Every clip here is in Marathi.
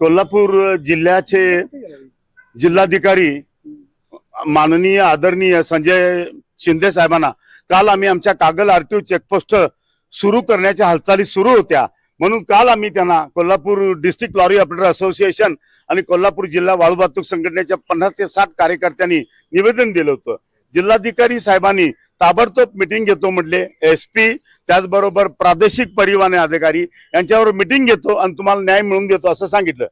कोल्हापूर जिल्ह्याचे जिल्हाधिकारी माननीय आदरणीय संजय शिंदे साहेबांना काल आम्ही आमच्या कागल आरटीओ चेकपोस्ट सुरू करण्याच्या हालचाली सुरू होत्या. म्हणून काल आम्ही त्यांना Kolhapur district lorry operator association आणि कोल्हापूर जिल्हा वाळू वाहतूक संघटनेच्या पन्नास ते साठ कार्यकर्त्यांनी निवेदन दिलं होतं. जिल्हाधिकारी साहेबांनी ताबडतोब मिटिंग घेतो म्हटले. एस पी त्याचबरोबर प्रादेशिक परिवहन अधिकारी यांच्यावर मिटिंग घेतो आणि तुम्हाला न्याय मिळवून देतो असं सांगितलं.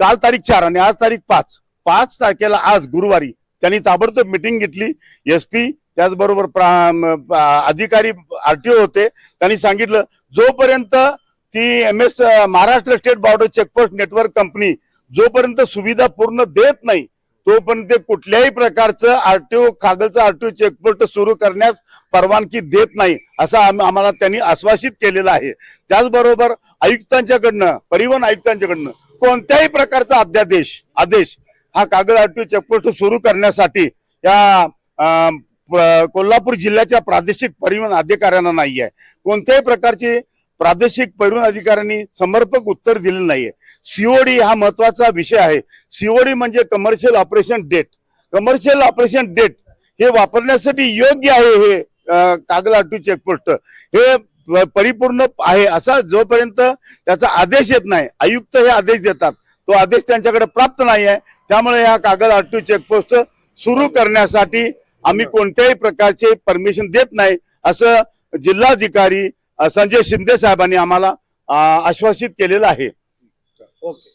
काल तारीख चार आणि आज तारीख पाच. पाच तारखेला आज गुरुवारी त्यांनी ताबडतोब मिटिंग घेतली. एस पी त्याचबरोबर प्रा- अधिकारी आरटीओ होते. त्यांनी सांगितलं जोपर्यंत ती M S Maharashtra state border checkpost network company जोपर्यंत सुविधा पूर्ण देत नाही तोपर्यंत ते कुठल्याही प्रकारचं आरटीओ कागलचं आरटीओ चेकपोस्ट सुरू करण्यास परवानगी देत नाही असं आम्हाला त्यांनी आश्वासित केलेलं आहे. त्याचबरोबर आयुक्तांच्याकडनं परिवहन आयुक्तांच्याकडनं कोणत्याही प्रकारचा अध्यादेश आदेश हा कागद आरटीओ चेकपोस्ट सुरू करण्यासाठी या कोल्हापूर जिल्ह्याच्या प्रादेशिक परिवहन अधिकाऱ्यांना नाही आहे कोणत्याही प्रकारची प्रादेशिक परिवहन अधिकाऱ्यांनी समर्पक उत्तर दिलेलं नाहीये. सीओडी हा महत्त्वाचा विषय आहे. सीओडी म्हणजे commercial operation date commercial operation date हे वापरण्यासाठी योग्य आहे हे कागलाटू कागद चेकपोस्ट हे परिपूर्ण आहे असा जोपर्यंत त्याचा आदेश येत नाही आयुक्त हे आदेश देतात. तो आदेश त्यांच्याकडे प्राप्त नाही आहे त्यामुळे हा कागद आटू चेकपोस्ट सुरू करण्यासाठी आम्ही कोणत्याही प्रकारचे परमिशन देत नाही असं जिल्हाधिकारी संजय शिंदे साहेबांनी आम्हाला आश्वासित केलेलं आहे. ओके.